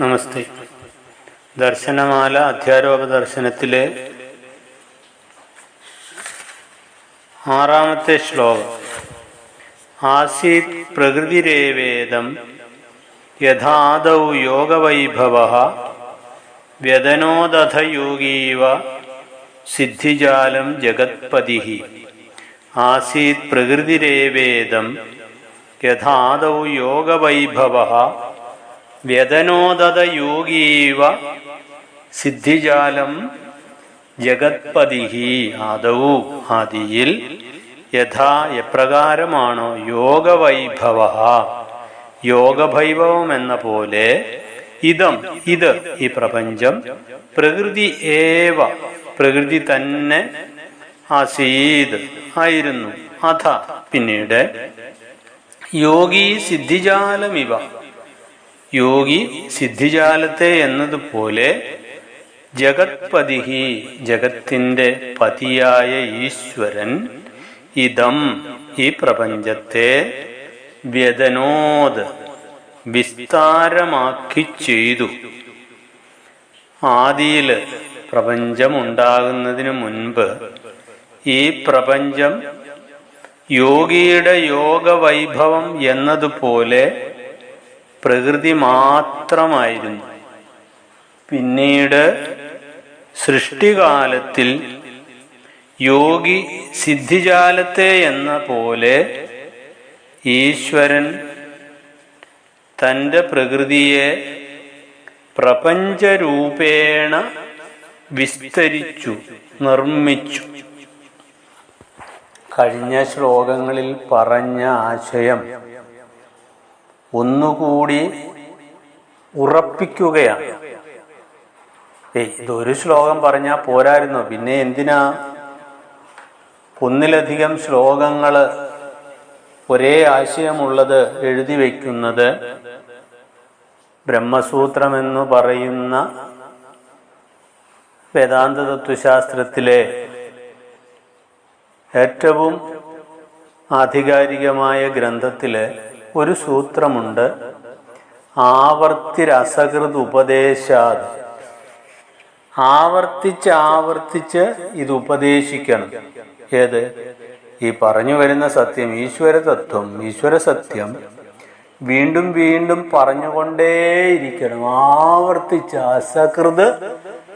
നമസ്തേ. ദർശനമാല അധ്യാരോപ ദർശനത്തിലെ ആറാമത്തെ ശ്ലോകം. ആസീത് പ്രകൃതിരേവേദം യഥാദൗ യോഗവൈഭവ വ്യതനോദഥയോഗീവ സിദ്ധിജാലം ജഗത്പതി. ആസീത് പ്രകൃതിരേവേദം യഥാദൗ യോഗവൈഭവ വ്യതനോദതയോഗീവ സിദ്ധിജാലം ജഗത്പതി ആദൗ. ആദിയിൽ യഥാ എപ്രകാരമാണോ യോഗവൈഭവ. യോഗവൈഭവം എന്ന പോലെ ഇതം ഇത് ഈ പ്രപഞ്ചം പ്രകൃതി ഏവ പ്രകൃതി തന്നെ ആസീത് ആയിരുന്നു. അഥ പിന്നീട് യോഗി സിദ്ധിജാലമിവ യോഗി സിദ്ധിജാലത്തെ എന്നതുപോലെ ജഗത്പതിഹി ജഗത്തിന്റെ പതിയായ ഈശ്വരൻ ഇതം ഈ പ്രപഞ്ചത്തെ വ്യതനോത് വിസ്താരമാക്കി ചെയ്തു. ആദിയിൽ പ്രപഞ്ചം ഉണ്ടാകുന്നതിന് മുൻപ് ഈ പ്രപഞ്ചം യോഗിയുടെ യോഗവൈഭവം എന്നതുപോലെ പ്രകൃതി മാത്രമായിരുന്നു. പിന്നീട് സൃഷ്ടികാലത്തിൽ യോഗി സിദ്ധിജാലത്തെ എന്ന പോലെ ഈശ്വരൻ തന്റെ പ്രകൃതിയെ പ്രപഞ്ചരൂപേണ വിസ്തരിച്ചു നിർമ്മിച്ചു. കഴിഞ്ഞ ശ്ലോകങ്ങളിൽ പറഞ്ഞ ആശയം ഒന്നുകൂടി ഉറപ്പിക്കുകയാണ്. ഏയ് ഇതൊരു ശ്ലോകം പറഞ്ഞാൽ പോരായിരുന്നു. പിന്നെ എന്തിനാ? ഒന്നിലധികം ശ്ലോകങ്ങൾ ഒരേ ആശയമുള്ളത് എഴുതി വയ്ക്കുന്നത് ബ്രഹ്മസൂത്രമെന്ന് പറയുന്ന വേദാന്ത തത്വശാസ്ത്രത്തിലെ ഏറ്റവും ആധികാരികമായ ഗ്രന്ഥത്തിൽ ഒരു സൂത്രമുണ്ട്. ആവർത്തി ആവർത്തിരസകൃത് ഉപദേശാത്. ആവർത്തിച്ച് ആവർത്തിച്ച് ഇത് ഉപദേശിക്കണം. ഏത്? ഈ പറഞ്ഞു വരുന്ന സത്യം ഈശ്വര തത്വം ഈശ്വര സത്യം വീണ്ടും വീണ്ടും പറഞ്ഞുകൊണ്ടേയിരിക്കണം. ആവർത്തിച്ച് അസകൃത്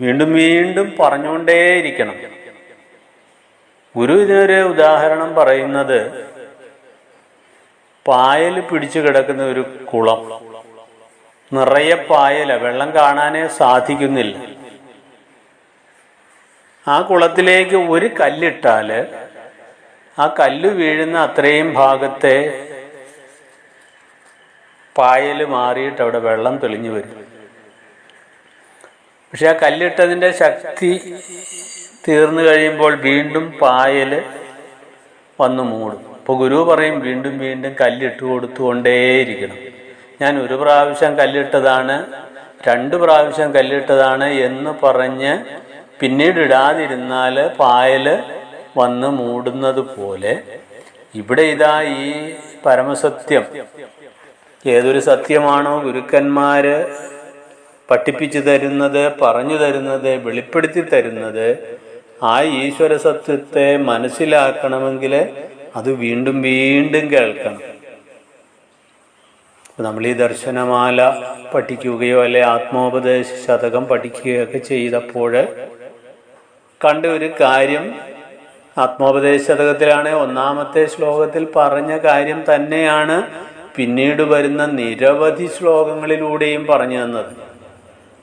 വീണ്ടും വീണ്ടും പറഞ്ഞുകൊണ്ടേയിരിക്കണം. ഗുരു ഇതിനൊരു ഉദാഹരണം പറയുന്നത് പായൽ പിടിച്ചു കിടക്കുന്ന ഒരു കുളം. നിറയെ പായല. വെള്ളം കാണാനേ സാധിക്കുന്നില്ല. ആ കുളത്തിലേക്ക് ഒരു കല്ലിട്ടാൽ ആ കല്ല് വീഴുന്ന അത്രയും ഭാഗത്തെ പായൽ മാറിയിട്ട് അവിടെ വെള്ളം തെളിഞ്ഞു വരും. പക്ഷെ ആ കല്ലിട്ടതിന്റെ ശക്തി തീർന്നു കഴിയുമ്പോൾ വീണ്ടും പായൽ വന്നു മൂടും. അപ്പോൾ ഗുരു പറയും വീണ്ടും വീണ്ടും കല്ലിട്ട് കൊടുത്തുകൊണ്ടേയിരിക്കണം. ഞാൻ ഒരു പ്രാവശ്യം കല്ലിട്ടതാണ് രണ്ട് പ്രാവശ്യം കല്ലിട്ടതാണ് എന്ന് പറഞ്ഞ് പിന്നീട് ഇടാതിരുന്നാൽ പായൽ വന്ന് മൂടുന്നത് പോലെ. ഇവിടെ ഇതാ ഈ പരമസത്യം. ഏതൊരു സത്യമാണോ ഗുരുക്കന്മാര് പഠിപ്പിച്ചു തരുന്നത് പറഞ്ഞു തരുന്നത് വെളിപ്പെടുത്തി തരുന്നത് ആ ഈശ്വര സത്യത്തെ മനസ്സിലാക്കണമെങ്കിൽ അത് വീണ്ടും വീണ്ടും കേൾക്കണം. നമ്മൾ ഈ ദർശനമാല പഠിക്കുകയോ അല്ലെ ആത്മോപദേശ ശതകം പഠിക്കുകയോ ഒക്കെ ചെയ്തപ്പോൾ കണ്ട ഒരു കാര്യം ആത്മോപദേശ ശതകത്തിലാണ് ഒന്നാമത്തെ ശ്ലോകത്തിൽ പറഞ്ഞ കാര്യം തന്നെയാണ് പിന്നീട് വരുന്ന നിരവധി ശ്ലോകങ്ങളിലൂടെയും പറഞ്ഞു തന്നത്.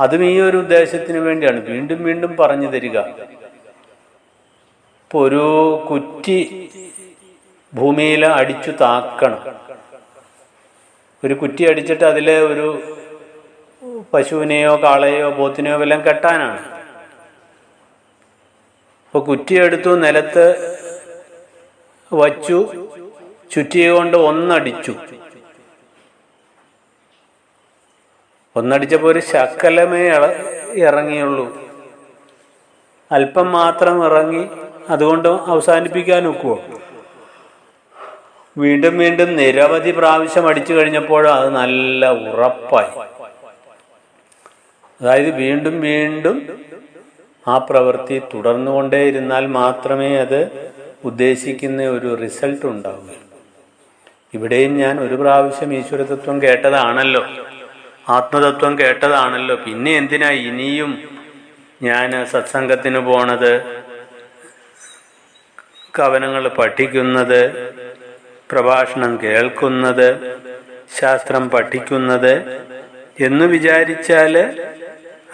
അതും ഈ ഒരു ഉദ്ദേശത്തിന് വേണ്ടിയാണ്. വീണ്ടും വീണ്ടും പറഞ്ഞു തരിക. ഇപ്പൊ ഒരു കുറ്റി ഭൂമിയിൽ അടിച്ചു താക്കണം. ഒരു കുറ്റി അടിച്ചിട്ട് അതിലെ ഒരു പശുവിനെയോ കാളയോ പോത്തിനെയോ വല്ലതും കെട്ടാനാണ്. അപ്പൊ കുറ്റിയെടുത്തു നിലത്ത് വച്ചു ചുറ്റിയ കൊണ്ട് ഒന്നടിച്ചു. ഒന്നടിച്ചപ്പോൾ ഒരു ശക്കലമേ ഇറങ്ങിയുള്ളൂ. അല്പം മാത്രം ഇറങ്ങി അതുകൊണ്ട് അവസാനിപ്പിക്കാൻ വീണ്ടും വീണ്ടും നിരവധി പ്രാവശ്യം അടിച്ചു കഴിഞ്ഞപ്പോൾ അത് നല്ല ഉറപ്പായി. അതായത് വീണ്ടും വീണ്ടും ആ പ്രവൃത്തി തുടർന്നുകൊണ്ടേയിരുന്നാൽ മാത്രമേ അത് ഉദ്ദേശിക്കുന്ന ഒരു റിസൾട്ട് ഉണ്ടാവുകയുള്ളൂ. ഇവിടെയും ഞാൻ ഒരു പ്രാവശ്യം ഈശ്വരതത്വം കേട്ടതാണല്ലോ. ആത്മതത്വം കേട്ടതാണല്ലോ. പിന്നെ എന്തിനാ ഇനിയും ഞാൻ സത്സംഗത്തിന് പോണത്? കവനങ്ങൾ പഠിക്കുന്നത്? പ്രഭാഷണം കേൾക്കുന്നത് ശാസ്ത്രം പഠിക്കുന്നത് എന്ന് വിചാരിച്ചാൽ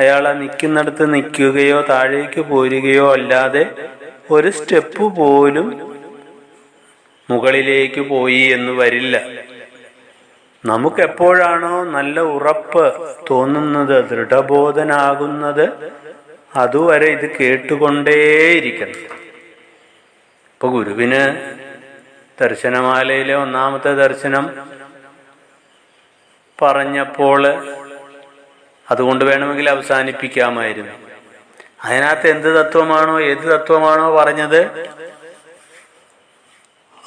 അയാൾ ആ നിൽക്കുന്നിടത്ത് നിൽക്കുകയോ താഴേക്ക് പോരുകയോ അല്ലാതെ ഒരു സ്റ്റെപ്പ് പോലും മുകളിലേക്ക് പോയി എന്ന് വരില്ല. നമുക്കെപ്പോഴാണോ നല്ല ഉറപ്പ് തോന്നുന്നത് ദൃഢബോധനാകുന്നത് അതുവരെ ഇത് കേട്ടുകൊണ്ടേയിരിക്കണം. ഇപ്പൊ ഗുരുവിന് ദർശനമാലയിലെ ഒന്നാമത്തെ ദർശനം പറഞ്ഞപ്പോൾ അതുകൊണ്ട് വേണമെങ്കിൽ അവസാനിപ്പിക്കാമായിരുന്നു. അതിനകത്ത് എന്ത് തത്വമാണോ ഏത് തത്വമാണോ പറഞ്ഞത്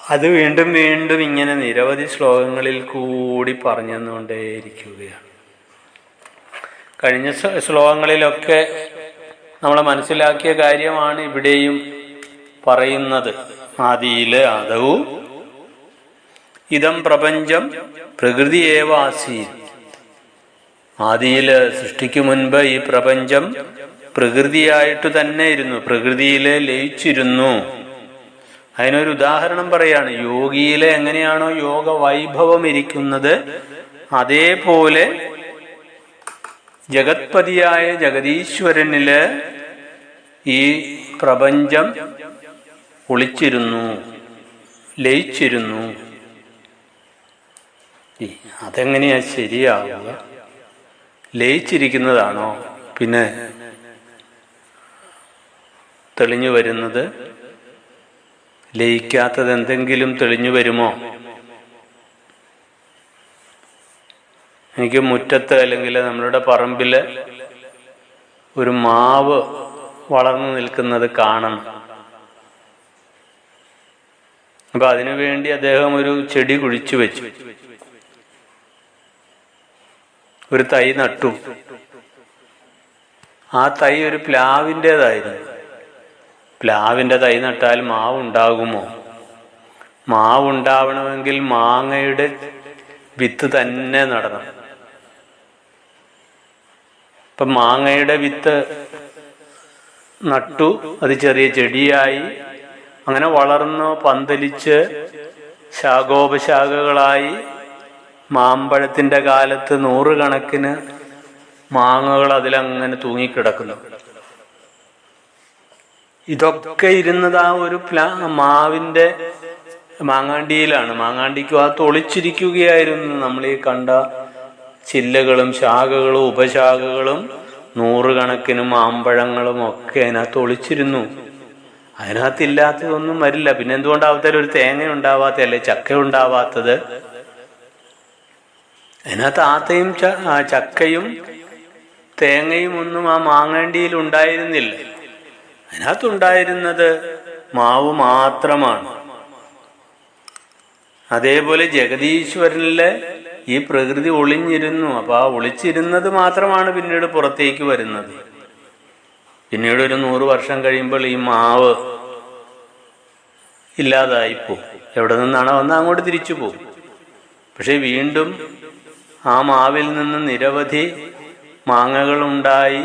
അത് വീണ്ടും വീണ്ടും ഇങ്ങനെ നിരവധി ശ്ലോകങ്ങളിൽ കൂടി പറഞ്ഞുകൊണ്ടേയിരിക്കുകയാണ്. കഴിഞ്ഞ ശ്ലോ- ശ്ലോകങ്ങളിലൊക്കെ നമ്മൾ മനസ്സിലാക്കിയ കാര്യമാണ് ഇവിടെയും പറയുന്നത്. ആദിയിലെ ആദവും ഇതം പ്രപഞ്ചം പ്രകൃതിയേവ ആസീൻ ആദിയിൽ സൃഷ്ടിക്കു മുൻപ് ഈ പ്രപഞ്ചം പ്രകൃതിയായിട്ട് തന്നെ ഇരുന്നു പ്രകൃതിയിലെ ലയിച്ചിരുന്നു. അതിനൊരു ഉദാഹരണം പറയാണ് യോഗിയിലെ എങ്ങനെയാണോ യോഗ വൈഭവം ഇരിക്കുന്നത് അതേപോലെ ജഗത്പതിയായ ജഗതീശ്വരനിൽ ഈ പ്രപഞ്ചം ഒളിച്ചിരുന്നു ലയിച്ചിരുന്നു. അതെങ്ങനെയാ ശരിയാവുക? ലയിച്ചിരിക്കുന്നതാണോ? പിന്നെ തെളിഞ്ഞു വരുന്നത്? ലയിക്കാത്തത് എന്തെങ്കിലും തെളിഞ്ഞു വരുമോ? എനിക്ക് മുറ്റത്ത് അല്ലെങ്കിൽ നമ്മളുടെ പറമ്പിൽ ഒരു മാവ് വളർന്നു നിൽക്കുന്നത് കാണണം. അപ്പൊ അതിനുവേണ്ടി അദ്ദേഹം ഒരു ചെടി കുഴിച്ചു വെച്ചു. ഒരു തൈ നട്ടു. ആ തൈ ഒരു പ്ലാവിന്റെതായിരുന്നു. പ്ലാവിന്റെ തൈ നട്ടാൽ മാവ് ഉണ്ടാകുമോ മാവ് ഉണ്ടാവണമെങ്കിൽ മാങ്ങയുടെ വിത്ത് തന്നെ നടണം. ഇപ്പം മാങ്ങയുടെ വിത്ത് നട്ടു അത് ചെറിയ ചെടിയായി അങ്ങനെ വളർന്ന് പന്തലിച്ച് ശാഖോപശാഖകളായി മാമ്പഴത്തിന്റെ കാലത്ത് നൂറുകണക്കിന് മാങ്ങകൾ അതിലങ്ങനെ തൂങ്ങിക്കിടക്കുന്നു. ഇതൊക്കെ ഇരുന്നത് ആ ഒരു പ്ലാ മാവിന്റെ മാങ്ങാണ്ടിയിലാണ്. മാങ്ങാണ്ടിക്ക് ആ തൊളിച്ചിരിക്കുകയായിരുന്നു. നമ്മൾ ഈ കണ്ട ചില്ലകളും ശാഖകളും ഉപശാഖകളും നൂറുകണക്കിന് മാമ്പഴങ്ങളും ഒക്കെ അതിനകത്ത് ഒളിച്ചിരുന്നു. അതിനകത്ത് ഇല്ലാത്തതൊന്നും വരില്ല. പിന്നെ എന്തുകൊണ്ടാവത്താലും ഒരു തേങ്ങ ഉണ്ടാവാത്ത അല്ലെ ചക്ക ഉണ്ടാവാത്തത് അതിനകത്ത് ആത്തയും ചക്കയും തേങ്ങയും ഒന്നും ആ മാങ്ങണ്ടിയിൽ ഉണ്ടായിരുന്നില്ല. അതിനകത്തുണ്ടായിരുന്നത് മാവ് മാത്രമാണ്. അതേപോലെ ജഗദീശ്വരനിലെ ഈ പ്രകൃതി ഒളിഞ്ഞിരുന്നു. അപ്പൊ ആ ഒളിച്ചിരുന്നത് മാത്രമാണ് പിന്നീട് പുറത്തേക്ക് വരുന്നത്. പിന്നീട് ഒരു നൂറ് വർഷം കഴിയുമ്പോൾ ഈ മാവ് ഇല്ലാതായിപ്പോ എവിടെ നിന്നാണോ വന്ന് അങ്ങോട്ട് തിരിച്ചു പോകും. പക്ഷെ വീണ്ടും ആ മാവിൽ നിന്ന് നിരവധി മാങ്ങകളുണ്ടായി.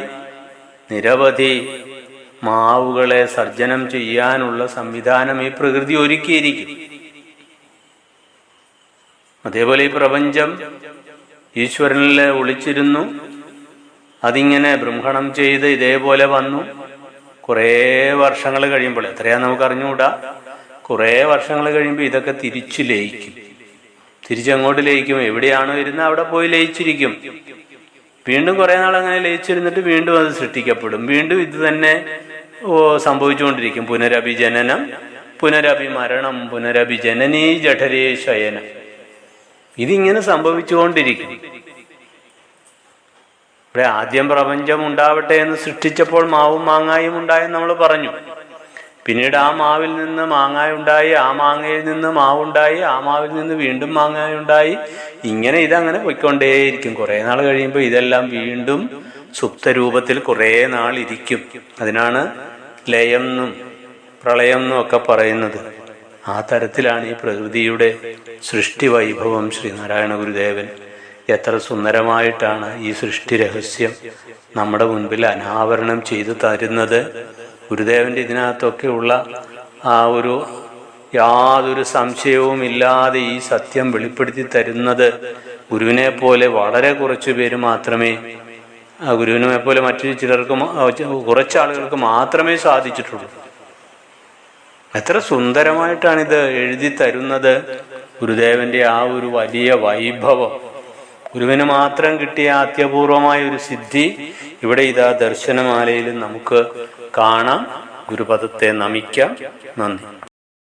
നിരവധി മാവുകളെ സർജനം ചെയ്യാനുള്ള സംവിധാനം ഈ പ്രകൃതി ഒരുക്കിയിരിക്കും അതേപോലെ ഈ പ്രപഞ്ചം ഈശ്വരനിൽ ഒളിച്ചിരുന്നു. അതിങ്ങനെ ബ്രഹ്മണം ചെയ്ത് ഇതേപോലെ വന്നു. കുറേ വർഷങ്ങൾ കഴിയുമ്പോൾ എത്രയാ നമുക്ക് അറിഞ്ഞുകൂടാ കുറേ വർഷങ്ങൾ കഴിയുമ്പോൾ ഇതൊക്കെ തിരിച്ചു ലയിക്കും. തിരിച്ചങ്ങോട്ട് ലയിക്കും. എവിടെയാണോ ഇരുന്ന് അവിടെ പോയി ലയിച്ചിരിക്കും. വീണ്ടും കുറെ നാൾ അങ്ങനെ ലയിച്ചിരുന്നിട്ട് വീണ്ടും അത് സൃഷ്ടിക്കപ്പെടും. വീണ്ടും ഇത് തന്നെ സംഭവിച്ചുകൊണ്ടിരിക്കും. പുനരഭിജനനം പുനരഭിമരണം പുനരഭിജനനീ ജഠരേ ശയനം. ഇതിങ്ങനെ സംഭവിച്ചുകൊണ്ടിരിക്കും. ഇവിടെ ആദ്യം പ്രപഞ്ചം ഉണ്ടാവട്ടെ എന്ന് സൃഷ്ടിച്ചപ്പോൾ മാവും മാങ്ങായും ഉണ്ടായെന്ന് നമ്മൾ പറഞ്ഞു. പിന്നീട് ആ മാവിൽ നിന്ന് മാങ്ങായ ഉണ്ടായി ആ മാങ്ങയിൽ നിന്ന് മാവുണ്ടായി ആ മാവിൽ നിന്ന് വീണ്ടും മാങ്ങായ ഉണ്ടായി. ഇങ്ങനെ ഇതങ്ങനെ പോയിക്കൊണ്ടേയിരിക്കും. കുറെ നാൾ കഴിയുമ്പോൾ ഇതെല്ലാം വീണ്ടും സുപ്തരൂപത്തിൽ കുറേ നാൾ ഇരിക്കും. അതിനാണ് ലയം എന്നും പ്രളയം എന്നും ഒക്കെ പറയുന്നത്. ആ തരത്തിലാണ് ഈ പ്രകൃതിയുടെ സൃഷ്ടി വൈഭവം ശ്രീനാരായണ ഗുരുദേവൻ. എത്ര സുന്ദരമായിട്ടാണ് ഈ സൃഷ്ടി രഹസ്യം നമ്മുടെ മുൻപിൽ അനാവരണം ചെയ്തു തരുന്നത്. ഗുരുദേവന്റെ ഇതിനകത്തൊക്കെ ഉള്ള ആ ഒരു യാതൊരു സംശയവും ഇല്ലാതെ ഈ സത്യം വെളിപ്പെടുത്തി തരുന്നത് ഗുരുവിനെ പോലെ വളരെ കുറച്ചു പേര് മാത്രമേ ആ ഗുരുവിനെ പോലെ മറ്റു ചിലർക്ക് കുറച്ച് ആളുകൾക്ക് മാത്രമേ സാധിച്ചിട്ടുള്ളൂ. എത്ര സുന്ദരമായിട്ടാണിത് എഴുതി തരുന്നത് ഗുരുദേവന്റെ ആ ഒരു വലിയ വൈഭവം. ഗുരുവിന് മാത്രം കിട്ടിയ അത്യപൂർവമായ ഒരു സിദ്ധി ഇവിടെ ഇതാ ദർശനമാലയിൽ നമുക്ക് കാണാം. ഗുരുപദത്തെ നമിക്കാം. നന്ദി.